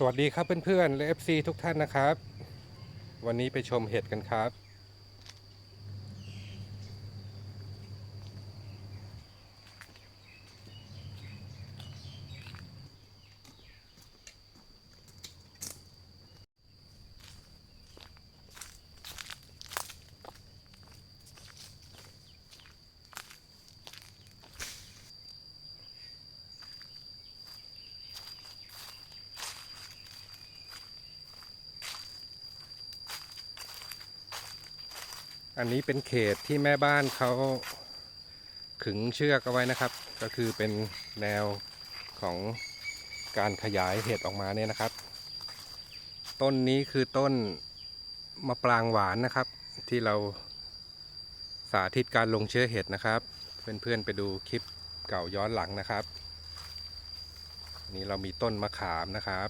สวัสดีครับเพื่อนๆและ FC ทุกท่านนะครับ วันนี้ไปชมเห็ดกันครับ นนี้เป็นเขตที่แม่บ้านเขาขึงเชือกเอาไว้นะครับ ก็คือเป็นแนวของการขยายเห็ดออกมาเนี่ยนะครับ ต้นนี้คือต้นมะปรางหวานนะครับ ที่เราสาธิตการลงเชื้อเห็ดนะครับ เพื่อนๆไปดูคลิปเก่าย้อนหลังนะครับ นี่เรามีต้นมะขามนะครับ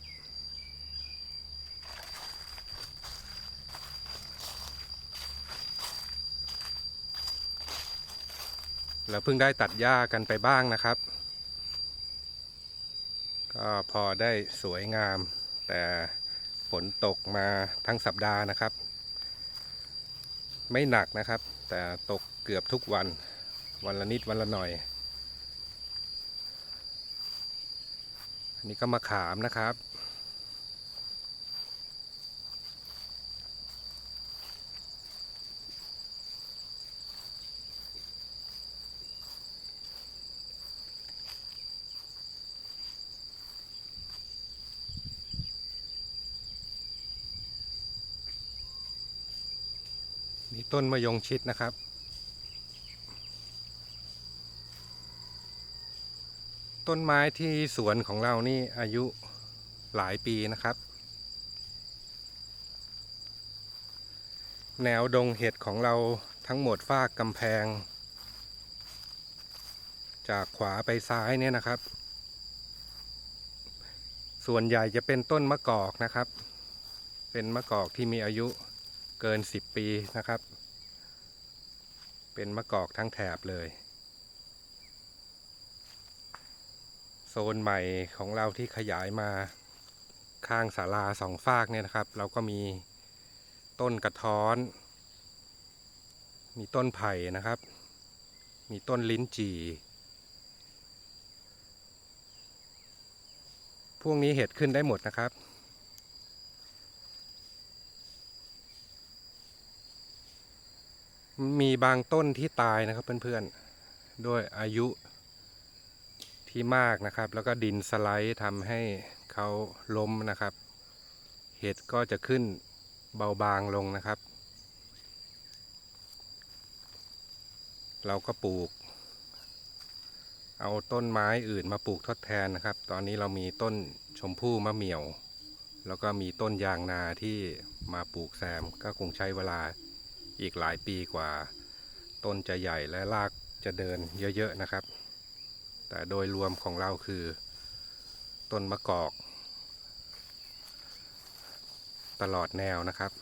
เราเพิ่งได้ตัดหญ้ากันไปบ้างนะครับ ก็พอได้สวยงาม แต่ฝนตกมาทั้งสัปดาห์นะครับ ไม่หนักนะครับ แต่ตกเกือบทุกวัน วันละนิดวันละหน่อย อันนี้ก็มาขามนะครับ ต้นมะยงชิดนะครับ ต้นไม้ที่สวนของเรานี่อายุหลายปีนะครับ แนวดงเห็ดของเราทั้งหมดฟากกำแพง จากขวาไปซ้ายเนี่ยนะครับ ส่วนใหญ่จะเป็นต้นมะกอกนะครับ เป็นมะกอกที่มีอายุเกิน 10 ปีนะครับ เป็นมะกอกทั้งแถบเลย โซนใหม่ของเราที่ขยายมาข้างศาลาสองฟากเนี่ยนะครับ เราก็มีต้นกระท้อน มีต้นไผ่นะครับ มีต้นลิ้นจี่พวกนี้เห็ดขึ้นได้หมดนะครับ มีบางต้นที่ตายนะครับเพื่อนๆด้วยอายุที่มากนะครับ แล้วก็ดินสไลด์ทำให้เขาล้มนะครับ เห็ดก็จะขึ้นเบาบางลงนะครับ เราก็ปลูก เอาต้นไม้อื่นมาปลูกทดแทนนะครับ ตอนนี้เรามีต้นชมพู่มะเหมี่ยว แล้วก็มีต้นยางนาที่มาปลูกแซมก็คงใช้เวลา อีกหลายปีกว่า ต้นจะใหญ่และรากจะเดินเยอะๆนะครับ แต่โดยรวมของเราคือ ต้นมะกอก ตลอดแนวนะครับ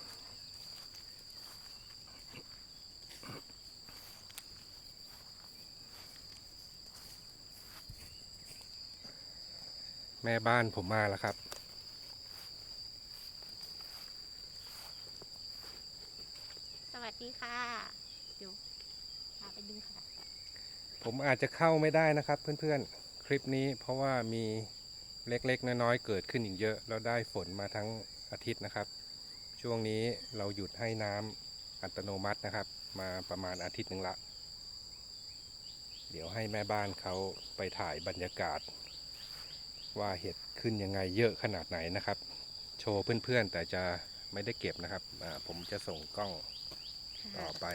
แม่บ้านผมมาแล้วครับ สวัส ดีค่ะ เดี๋ยวพาไปดูค่ะผมอาจจะเข้าไม่ได้นะครับเพื่อนๆ คลิปนี้เพราะว่ามีเล็กๆ น้อยๆ เกิดขึ้นอีกเยอะ แล้วได้ฝนมาทั้งอาทิตย์นะครับ ช่วงนี้เราหยุดให้น้ำอัตโนมัตินะครับ มาประมาณอาทิตย์หนึ่งละ เดี๋ยวให้แม่บ้านเขาไปถ่ายบรรยากาศ ว่าเห็ดขึ้นยังไงเยอะขนาดไหนนะครับ โชว์เพื่อนๆ แต่จะไม่ได้เก็บนะครับผมจะส่งกล้อง ต่อไป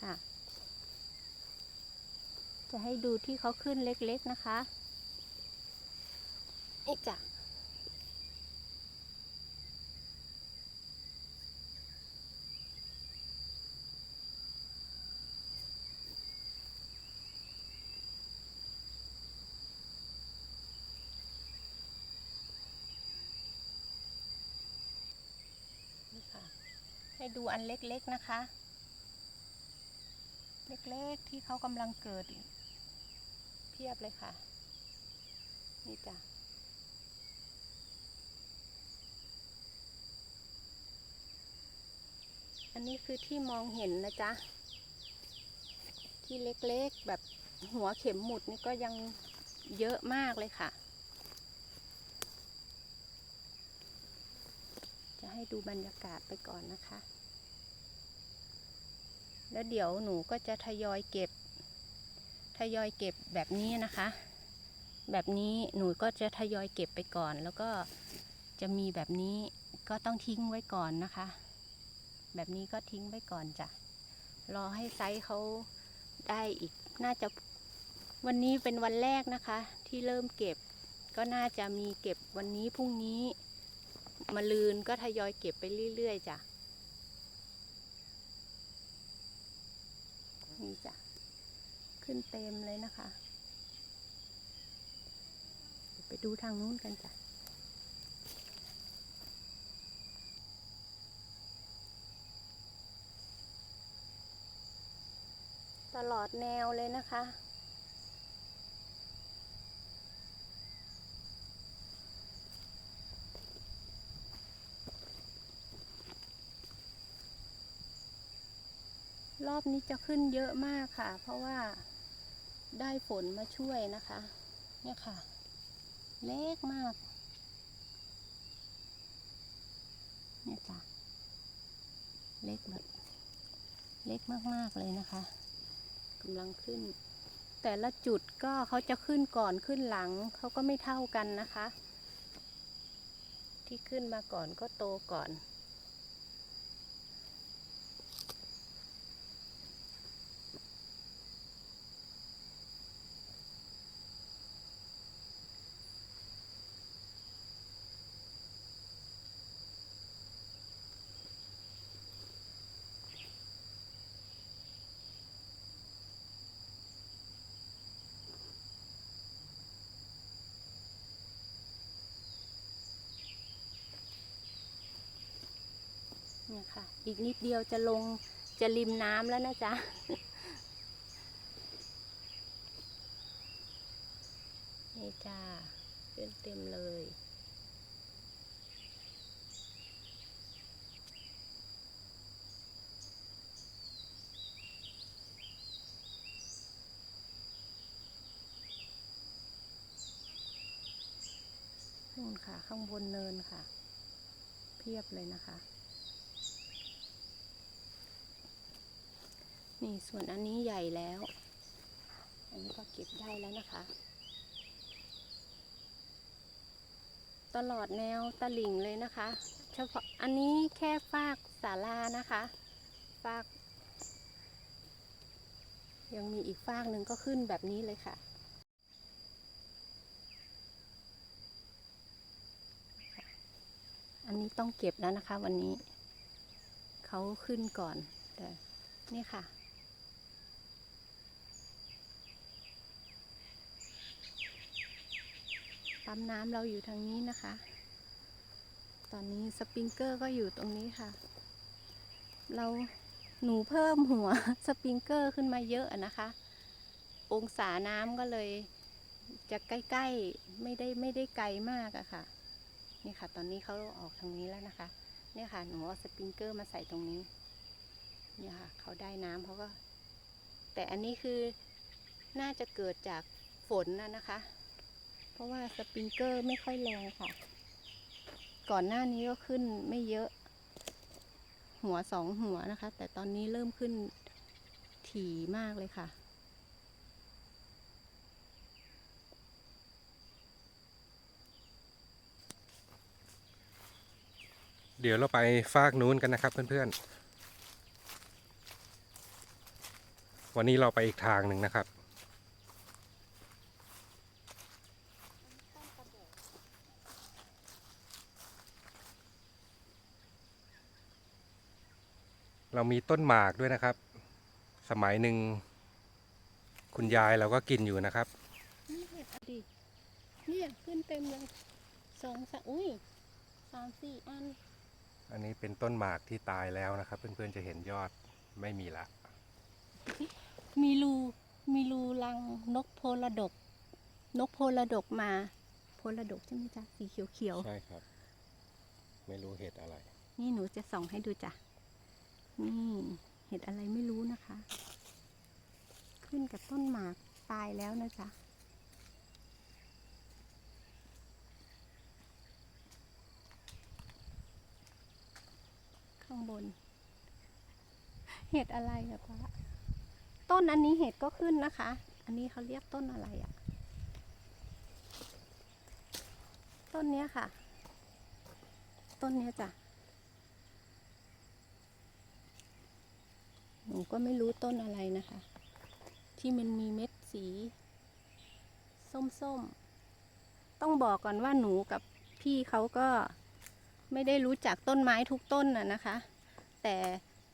ค่ะจะให้ดูที่เขาขึ้นเล็กๆนะคะนี่จ้ะ ให้ดูอันเล็กๆนะคะ เล็กๆที่เขากำลังเกิด เพียบเลยค่ะ นี่จ้ะอันนี้คือที่มองเห็นนะจ๊ะ ที่เล็กๆแบบหัวเข็มหมุดนี่ก็ยังเยอะมากเลยค่ะ จะให้ดูบรรยากาศไปก่อนนะคะ แล้วเดี๋ยวหนูก็จะทยอยเก็บ ทยอยเก็บแบบนี้นะคะ แบบนี้หนูก็จะทยอยเก็บไปก่อน แล้วก็จะมีแบบนี้ก็ต้องทิ้งไว้ก่อนนะคะ แบบนี้ก็ทิ้งไว้ก่อนจ้ะ รอให้ไซส์เขาได้อีก น่าจะวันนี้เป็นวันแรกนะคะ ที่เริ่มเก็บ ก็น่าจะมีเก็บวันนี้พรุ่งนี้ มาลืนก็ทยอยเก็บไปเรื่อยๆจ้ะนี่จ้ะ ขึ้นเต็มเลยนะคะ ไปดูทางนู้นกันจ้ะตลอดแนวเลยนะคะ รอบนี้จะขึ้นเยอะมากค่ะ เพราะว่าได้ฝนมาช่วยนะคะ เนี่ยค่ะ เล็กมาก เนี่ยจ้ะ เล็กแบบ เล็กมากๆเลยนะคะกำลังขึ้น แต่ละจุดก็เขาจะขึ้นก่อนขึ้นหลัง เขาก็ไม่เท่ากันนะคะ ที่ขึ้นมาก่อนก็โตก่อน เนี่ยค่ะ อีกนิดเดียวจะลงจะริมน้ำแล้วนะจ๊ะนี่จ้าขึ้นเต็มเลยนู่นค่ะ ข้างบนเนินค่ะ เพียบเลยนะคะ นี่ส่วนอันนี้ใหญ่แล้ว อันนี้ก็เก็บได้แล้วนะคะ ตลอดแนวตลิ่งเลยนะคะ เฉพาะอันนี้แค่ฟากศาลานะคะฟาก ยังมีอีกฟากหนึ่งก็ขึ้นแบบนี้เลยค่ะอันนี้ต้องเก็บแล้วนะคะวันนี้ เขาขึ้นก่อนแต่นี่ค่ะ ปั๊มน้ำเราอยู่ทางนี้นะคะ ตอนนี้สปริงเกอร์ก็อยู่ตรงนี้ค่ะ เราหนูเพิ่มหัวสปริงเกอร์ขึ้นมาเยอะนะคะ องศาน้ำก็เลยจะใกล้ๆไม่ได้ไม่ได้ไกลมากอะค่ะ นี่ค่ะ ตอนนี้เขาออกทางนี้แล้วนะคะ เนี่ยค่ะหนูเอาสปริงเกอร์มาใส่ตรงนี้ เนี่ยค่ะเขาได้น้ำเขาก็ แต่อันนี้คือน่าจะเกิดจากฝนนะนะคะ ราะว่าสปริงเกอร์ไม่ค่อยแรงค่ะ ก่อนหน้านี้ก็ขึ้นไม่เยอะ หัวสองหัวนะคะ แต่ตอนนี้เริ่มขึ้นถี่มากเลยค่ะ เดี๋ยวเราไปฟากนู้นกันนะครับเพื่อนๆ วันนี้เราไปอีกทางหนึ่งนะครับ เรามีต้นหมากด้วยนะครับ สมัยหนึ่งคุณยายเราก็กินอยู่นะครับ นี่เห็ดอดีเนี่ยขึ้นเต็มเลยสองสามอุ้ยสามสี่อัน อันนี้เป็นต้นหมากที่ตายแล้วนะครับ เพื่อนๆจะเห็นยอดไม่มีละ มีรูมีรูรังนกโพลดก นกโพลดกมา โพลดกใช่ไหมจ๊ะสีเขียวใช่ครับ ไม่รู้เหตุอะไรๆนี่หนูจะส่องให้ดูจ้ะ นี่เห็ดอะไรไม่รู้นะคะ ขึ้นกับต้นหมากตายแล้วนะจ๊ะข้างบน เห็ดอะไรอะป้าต้นอันนี้เห็ดก็ขึ้นนะคะ อันนี้เขาเรียกต้นอะไรอะต้นเนี้ยค่ะ ต้นเนี้ยจ้ะ หนูก็ไม่รู้ต้นอะไรนะคะ ที่มันมีเม็ดสี ส้มๆ ต้องบอกก่อนว่าหนูกับพี่เขาก็ไม่ได้รู้จักต้นไม้ทุกต้นน่ะนะคะ แต่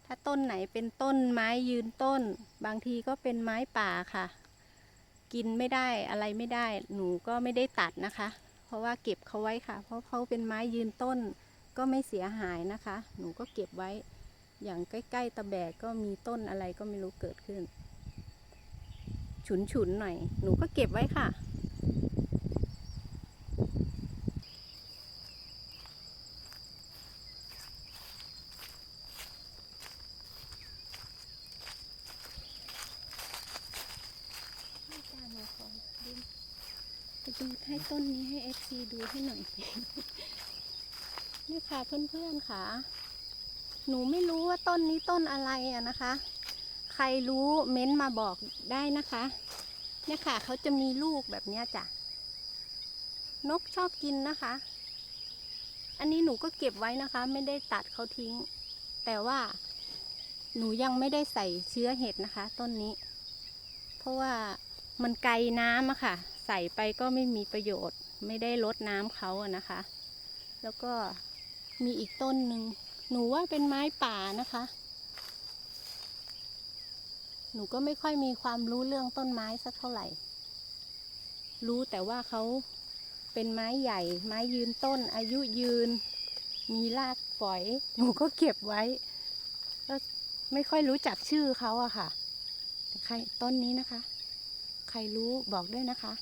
ถ้าต้นไหนเป็นต้นไม้ยืนต้น บางทีก็เป็นไม้ป่าค่ะ กินไม่ได้อะไรไม่ได้ หนูก็ไม่ได้ตัดนะคะ เพราะว่าเก็บเขาไว้ค่ะ เพราะเขาเป็นไม้ยืนต้น ก็ไม่เสียหายนะคะ หนูก็เก็บไว้ อย่างใกล้ ๆตะแบกก็มีต้นอะไรก็ไม่รู้เกิดขึ้น ฉุนๆหน่อย หนูก็เก็บไว้ค่ะจารย์หนูขอดูไปดูให้ต้นนี้ให้เอฟซีดูให้หน่อยนี่ค่ะเพื่อนๆค่ะ หนูไม่รู้ว่าต้นนี้ต้นอะไรอะนะคะ ใครรู้เม้นต์มาบอกได้นะคะ เนี่ยค่ะเขาจะมีลูกแบบเนี้ยจ้ะ นกชอบกินนะคะ อันนี้หนูก็เก็บไว้นะคะ ไม่ได้ตัดเขาทิ้ง แต่ว่าหนูยังไม่ได้ใส่เชื้อเห็ดนะคะ ต้นนี้ เพราะว่ามันไกลน้ำอะค่ะ ใส่ไปก็ไม่มีประโยชน์ ไม่ได้ลดน้ำเขาอะนะคะ แล้วก็มีอีกต้นหนึ่ง หนูว่าเป็นไม้ป่านะคะ หนูก็ไม่ค่อยมีความรู้เรื่องต้นไม้สักเท่าไหร่ รู้แต่ว่าเขาเป็นไม้ใหญ่ ไม้ยืนต้น อายุยืน มีรากฝอย หนูก็เก็บไว้ ก็ไม่ค่อยรู้จักชื่อเขาอะค่ะ ใครต้นนี้นะคะ ใครรู้บอกด้วยนะคะ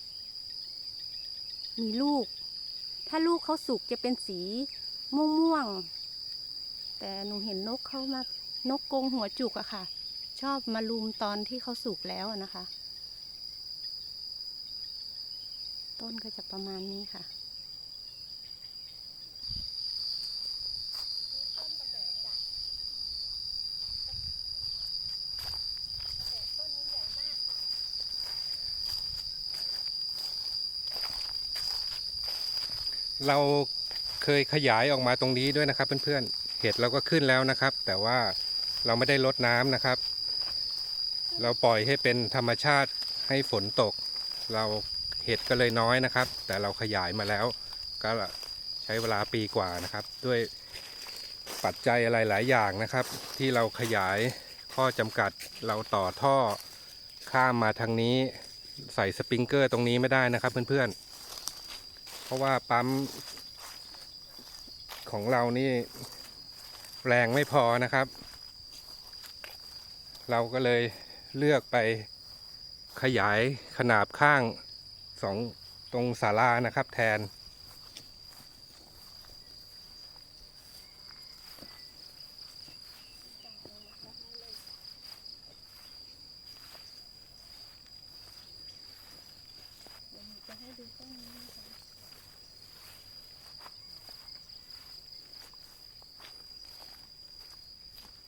มีลูก ถ้าลูกเขาสุกจะเป็นสีม่วงๆ แต่หนูเห็นนกเขามานกกรงหัวจุกอะค่ะ ชอบมาลุมตอนที่เขาสุกแล้วนะคะ ต้นก็จะประมาณนี้ค่ะเราเคยขยายออกมาตรงนี้ด้วยนะครับเพื่อนๆ เห็ดเราก็ขึ้นแล้วนะครับ แต่ว่าเราไม่ได้ลดน้ำนะครับ เราปล่อยให้เป็นธรรมชาติให้ฝนตก เราเห็ดก็เลยน้อยนะครับ แต่เราขยายมาแล้ว ก็ใช้เวลาปีกว่านะครับ ด้วยปัจจัยอะไรหลายอย่างนะครับ ที่เราขยายข้อจำกัดเราต่อท่อข้ามมาทางนี้ใส่สปริงเกอร์ตรงนี้ไม่ได้นะครับเพื่อนๆ เพราะว่าปั๊มของเรานี่ แรงไม่พอนะครับ เราก็เลยเลือกไปขยายขนาบข้างสองตรงศาลานะครับแทน เดี๋ยวหนูจะให้ดูต้นนี้นะคะ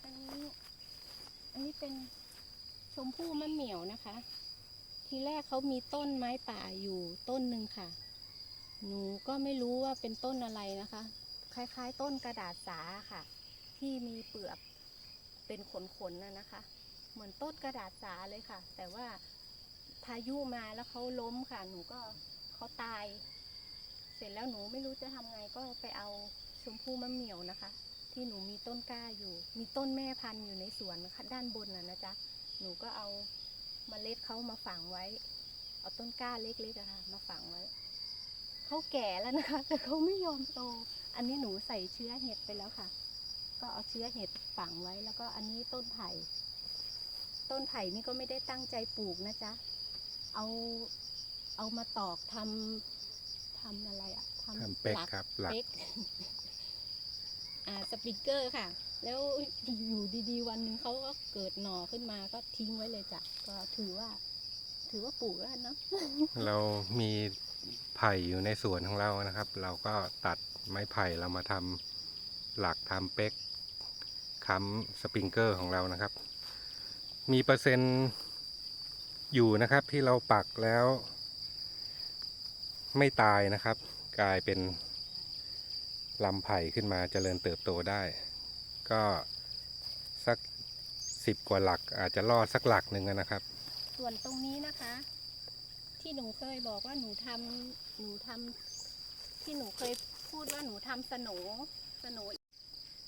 อันนี้ อันนี้เป็นชมพู่มะเหมี่ยวนะคะ ทีแรกเขามีต้นไม้ป่าอยู่ต้นหนึ่ง ค่ะ หนูก็ไม่รู้ว่าเป็นต้นอะไรนะคะ คล้ายๆ ต้นกระดาษสาค่ะ ที่มีเปลือกเป็นขนๆน่ะนะคะ เหมือนต้นกระดาษสาเลยค่ะ แต่ว่าพายุมาแล้วเขาล้มค่ะ หนูก็เขาตาย เสร็จแล้วหนูไม่รู้จะทำไงก็ไปเอาชมพู่มะเหมี่ยวนะคะ ที่หนูมีต้นกล้าอยู่ มีต้นแม่พันธุ์อยู่ในสวนนะคะด้านบนน่ะนะจ๊ะหนูก็เอาเมล็ดเขามาฝังไว้ เอาต้นกล้าเล็กๆอะค่ะมาฝังไว้เขาแก่แล้วนะคะ แต่เขาไม่ยอมโต อันนี้หนูใส่เชื้อเห็ดไปแล้วค่ะ ก็เอาเชื้อเห็ดฝังไว้ แล้วก็อันนี้ต้นไผ่ ต้นไผ่นี่ก็ไม่ได้ตั้งใจปลูกนะจ๊ะ เอาเอามาตอกทำทำอะไรอะทำเป๊กหลัครับหลักเป๊กอ่าสปริงเกอร์ค่ะ แล้วอยู่ดีๆ วันหนึ่งเขาก็เกิดหน่อขึ้นมาก็ทิ้งไว้เลยจ้ะ ก็ถือว่า ถือว่าปลูกแล้วกันเนาะเรามีไผ่อยู่ในสวนของเรานะครับ เราก็ตัดไม้ไผ่เรามาทำหลักทำเป๊กค้ำสปริงเกอร์ของเรานะครับ มีเปอร์เซ็นต์อยู่นะครับที่เราปักแล้ว ไม่ตายนะครับ กลายเป็นลำไผ่ขึ้นมาเจริญเติบโตได้ ก็สักสิบกว่าหลักอาจจะรอดสักหลักหนึ่งนะครับ ส่วนตรงนี้นะคะ ที่หนูเคยบอกว่าหนูทำหนูทำที่หนูเคยพูดว่าหนูทำสโหนสโหน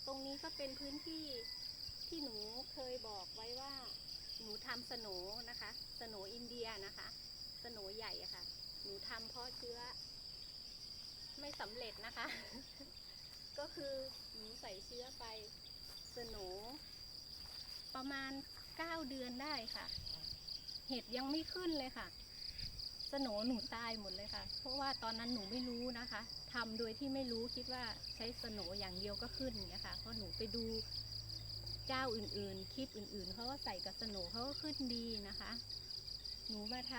ตรงนี้ก็เป็นพื้นที่ที่หนูเคยบอกไว้ว่าหนูทำสโหนนะคะสโหนอินเดียนะคะสโหนใหญ่ะค่ะ หนูทำเพราะเชื้อ ไม่สำเร็จนะคะ ก็คือหนูใส่เชื้อไปสโหนประมาณเก้าเดือนได้ค่ะ เห็ดยังไม่ขึ้นเลยค่ะ สโหนหนูตายหมดเลยค่ะ เพราะว่าตอนนั้นหนูไม่รู้นะคะทำโดยที่ไม่รู้คิดว่าใช้สโหนอย่างเดียวก็ขึ้นอย่างเงี้ยค่ะเพราะหนูไปดูเจ้าอื่นๆ คลิปอื่นๆเขาก็ใส่กับสโหนเขาก็ขึ้นดีนะคะ หนูมาท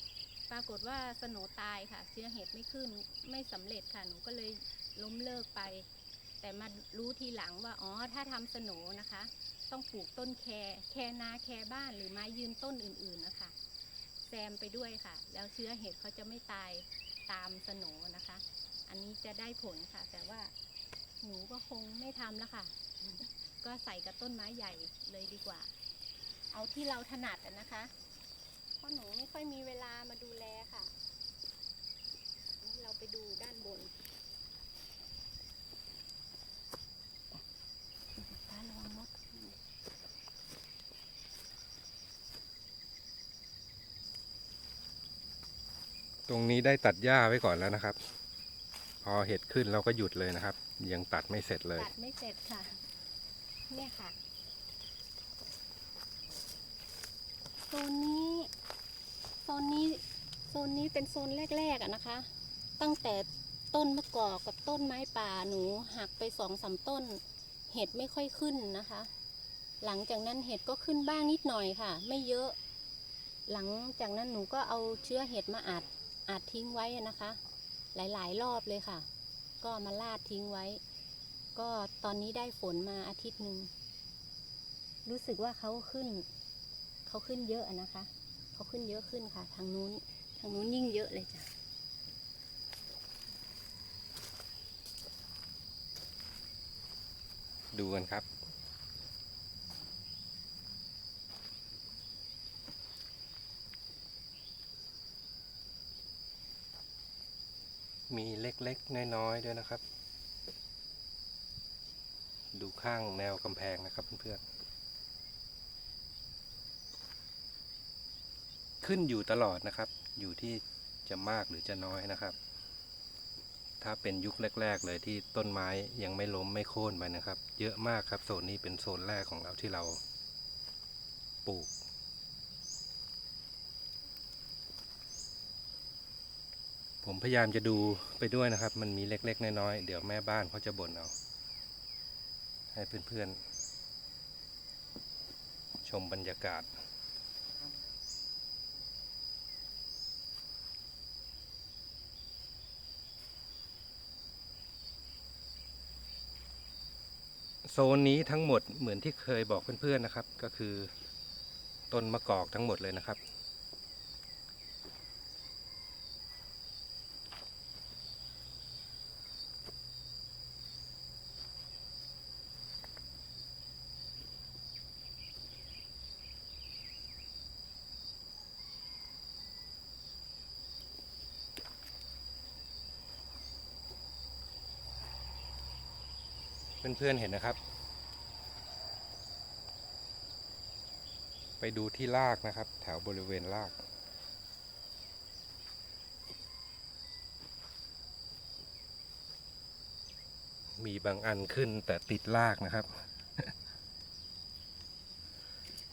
ำปรากฏว่าสโหนตายค่ะ เชื้อเห็ดไม่ขึ้นไม่สำเร็จค่ะ หนูก็เลยล้มเลิกไป แต่มารู้ทีหลังว่าอ๋อถ้าทำสโหนนะคะ ต้องปลูกต้นแครแคนาแครบ้านหรือไม้ยืนต้นอื่นๆนะคะแซมไปด้วยค่ะ แล้วเชื้อเห็ดเขาจะไม่ตายตามสโหนะคะ อันนี้จะได้ผลค่ะ แต่ว่าหนูก็คงไม่ทำแล้วค่ะ ก็ใส่กับต้นไม้ใหญ่เลยดีกว่า เอาที่เราถนัดนะคะ เพราะหนูไม่ค่อยมีเวลามาดูแลค่ะ เราไปดูด้านบนตาระวังมด ตรงนี้ได้ตัดหญ้าไว้ก่อนแล้วนะครับ พอเห็ดขึ้นเราก็หยุดเลยนะครับ ยังตัดไม่เสร็จเลย ตัดไม่เสร็จค่ะ เนี่ยค่ะ โซนนี้ โซนนี้ โซนนี้เป็นโซนแรกๆอะนะคะ ตั้งแต่ต้นมะกอกกับต้นไม้ป่าหนูหักไปสองสามต้น เห็ดไม่ค่อยขึ้นนะคะ หลังจากนั้นเห็ดก็ขึ้นบ้างนิดหน่อยค่ะ ไม่เยอะ หลังจากนั้นหนูก็เอาเชื้อเห็ดมาอัด อัดทิ้งไว้นะคะ หลายๆ รอบเลยค่ะ ก็มาลาดทิ้งไว้ ก็ตอนนี้ได้ฝนมาอาทิตย์หนึ่งรู้สึกว่าเขาขึ้นเขาขึ้นเยอะนะคะเขาขึ้นเยอะขึ้นค่ะ ทางนู้นทางนู้นยิ่งเยอะเลยจ้ะดูกันครับ มีเล็กๆ น้อยๆ ด้วยนะครับ ดูข้างแนวกำแพงนะครับเพื่อนๆ ขึ้นอยู่ตลอดนะครับ อยู่ที่จะมากหรือจะน้อยนะครับ ถ้าเป็นยุคแรก ๆ เลยที่ต้นไม้ยังไม่ล้มไม่โค่นไปนะครับ เยอะมากครับโซนนี้เป็นโซนแรกของเราที่เราปลูก ผม พยายามจะดูไปด้วยนะครับ มันมีเล็ก ๆ น้อยๆเดี๋ยวแม่บ้านเขาจะบ่นเอา ให้เพื่อนๆ ชมบรรยากาศ โซนนี้ทั้งหมดเหมือนที่เคยบอกเพื่อนๆนะครับ ก็คือต้นมะกอกทั้งหมดเลยนะครับ เพื่อนๆเห็นนะครับ ไปดูที่รากนะครับ แถวบริเวณราก มีบางอันขึ้นแต่ติดรากนะครับ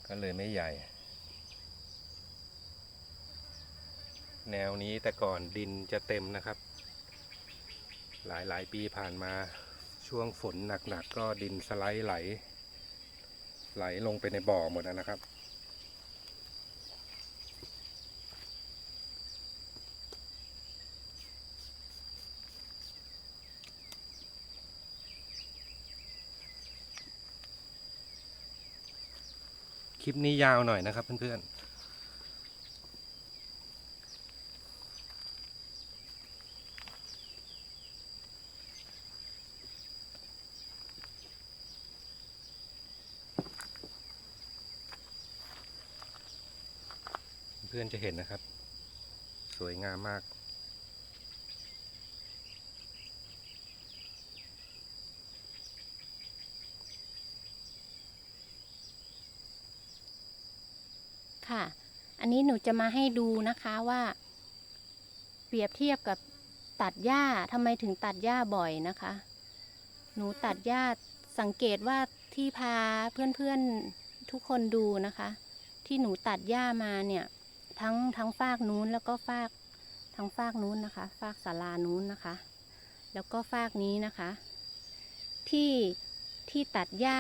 ก็เลยไม่ใหญ่ แนวนี้แต่ก่อนดินจะเต็มนะครับ หลายๆปีผ่านมา ช่วงฝนหนักๆก็ดินสไลด์ไหล ไหลลงไปในบ่อหมดแล้วนะครับ คลิปนี้ยาวหน่อยนะครับเพื่อนๆ เพื่อนจะเห็นนะครับ สวยงามมากค่ะ อันนี้หนูจะมาให้ดูนะคะว่าเปรียบเทียบกับตัดหญ้าทำไมถึงตัดหญ้าบ่อยนะคะ หนูตัดหญ้าสังเกตว่าที่พาเพื่อนๆทุกคนดูนะคะ ที่หนูตัดหญ้ามาเนี่ย ทั้งทั้งฟากนู้นแล้วก็ฟากทั้งฟากนู้นนะคะฟากศาลานู้นนะคะ แล้วก็ฟากนี้นะคะ ที่ที่ตัดหญ้า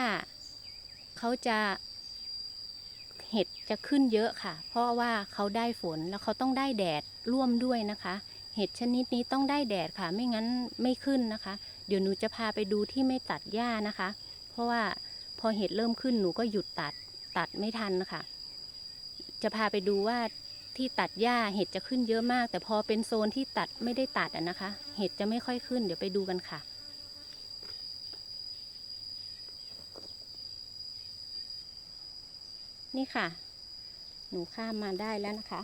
เขาจะเห็ดจะขึ้นเยอะค่ะ เพราะว่าเขาได้ฝนแล้วเขาต้องได้แดดร่วมด้วยนะคะ เห็ดชนิดนี้ต้องได้แดดค่ะ ไม่งั้นไม่ขึ้นนะคะ เดี๋ยวหนูจะพาไปดูที่ไม่ตัดหญ้านะคะ เพราะว่าพอเห็ดเริ่มขึ้นหนูก็หยุดตัดตัดไม่ทันนะคะจะพาไปดูว่า ที่ตัดหญ้าเห็ดจะขึ้นเยอะมาก แต่พอเป็นโซนที่ตัดไม่ได้ตัดอะนะคะ เห็ดจะไม่ค่อยขึ้น เดี๋ยวไปดูกันค่ะ นี่ค่ะ หนูข้ามมาได้แล้วนะคะ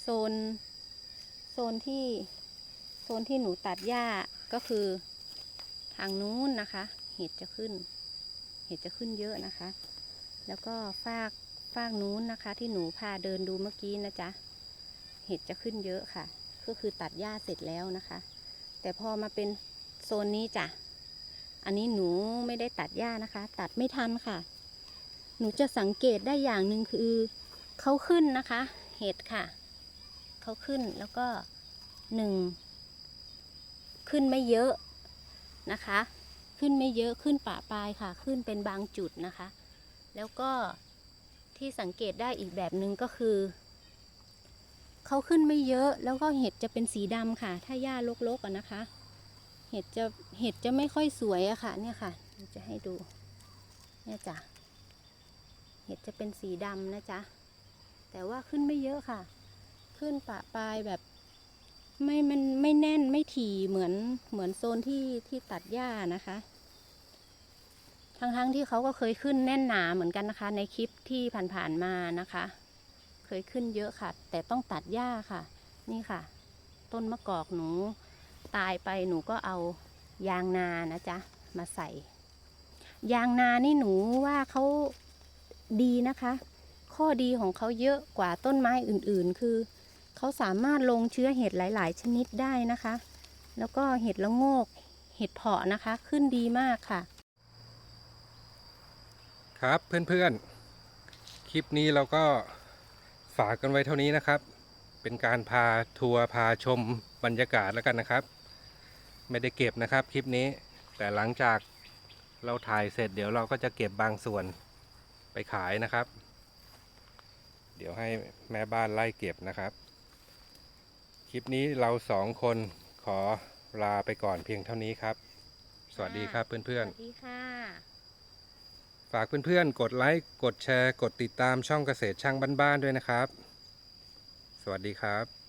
โซน โซนที่ โซนที่หนูตัดหญ้าก็คือทางนู้นนะคะ เห็ดจะขึ้น เห็ดจะขึ้นเยอะนะคะ แล้วก็ฟาก ฟากนู้นนะคะ ที่หนูพาเดินดูเมื่อกี้นะจ๊ะ เห็ดจะขึ้นเยอะค่ะ ก็คือตัดหญ้าเสร็จแล้วนะคะ แต่พอมาเป็นโซนนี้จ้ะ อันนี้หนูไม่ได้ตัดหญ้านะคะ ตัดไม่ทันค่ะ หนูจะสังเกตได้อย่างหนึ่งคือเขาขึ้นนะคะ เห็ดค่ะ เขาขึ้นแล้วก็หนึ่งขึ้นไม่เยอะนะคะ ขึ้นไม่เยอะขึ้นป่าปลายค่ะ ขึ้นเป็นบางจุดนะคะ แล้วก็ ที่สังเกตได้อีกแบบหนึ่งก็คือ เขาขึ้นไม่เยอะแล้วก็เห็ดจะเป็นสีดำค่ะ ถ้าหญ้ารกๆอะนะคะ เห็ดจะเห็ดจะไม่ค่อยสวยอะค่ะ เนี่ยค่ะจะให้ดูเนี่ยจ้ะเห็ดจะเป็นสีดำนะจ๊ะแต่ว่าขึ้นไม่เยอะค่ะ ขึ้นปะปลายแบบไม่มันไม่แน่นไม่ถี่เหมือนเหมือนโซนที่ที่ตัดหญ้านะคะ ทั้งๆที่เขาก็เคยขึ้นแน่นหนาเหมือนกันนะคะ ในคลิปที่ผ่านๆมานะคะ เคยขึ้นเยอะค่ะ แต่ต้องตัดหญ้าค่ะ นี่ค่ะ ต้นมะกอกหนูตายไปหนูก็เอายางนานะจ๊ะมาใส่ ยางนานี่หนูว่าเขาดีนะคะ ข้อดีของเขาเยอะกว่าต้นไม้อื่นๆ คือเขาสามารถลงเชื้อเห็ดหลาย ๆ ชนิดได้นะคะ แล้วก็เห็ดละโงก เห็ดเพาะนะคะ ขึ้นดีมากค่ะ ครับเพื่อนๆ คลิปนี้เราก็ฝากกันไว้เท่านี้นะครับ เป็นการพาทัวร์พาชมบรรยากาศแล้วกันนะครับ ไม่ได้เก็บนะครับคลิปนี้ แต่หลังจากเราถ่ายเสร็จเดี๋ยวเราก็จะเก็บบางส่วนไปขายนะครับ เดี๋ยวให้แม่บ้านไล่เก็บนะครับ คลิปนี้เราสองคนขอลาไปก่อนเพียงเท่านี้ครับ สวัสดีครับเพื่อนๆ สวัสดีค่ะ ฝากเพื่อนๆ กดไลค์ กดแชร์ กดติดตามช่องเกษตรช่างบ้านๆด้วยนะครับ สวัสดีครับ